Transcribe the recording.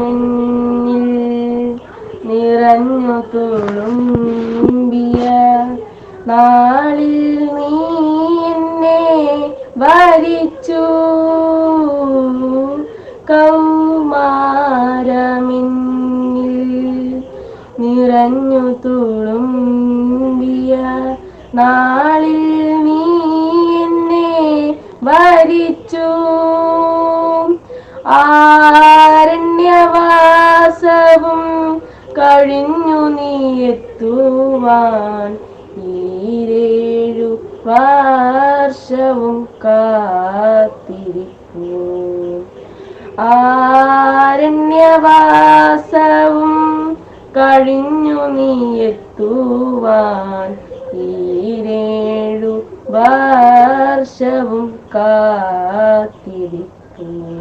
കൗമാരമെന്നിൽ നിറഞ്ഞു തുളുമ്പിയ നാളിൽ നീ എന്നെ ഭരിച്ചു കൗമാരമിന്നിൽ നിറഞ്ഞു തുളുമ്പിയ നാളിൽ നീ എന്നെ ഭരിച്ചു ആരണ്യവാസവും കഴിഞ്ഞു നീ എത്തുവാൻ. ഈരേഴു വർഷവും കാത്തിരിക്കൂ. ആരണ്യവാസവും കഴിഞ്ഞു നീ എത്തുവാൻ. ഈരേഴു വർഷവും കാത്തിരിപ്പു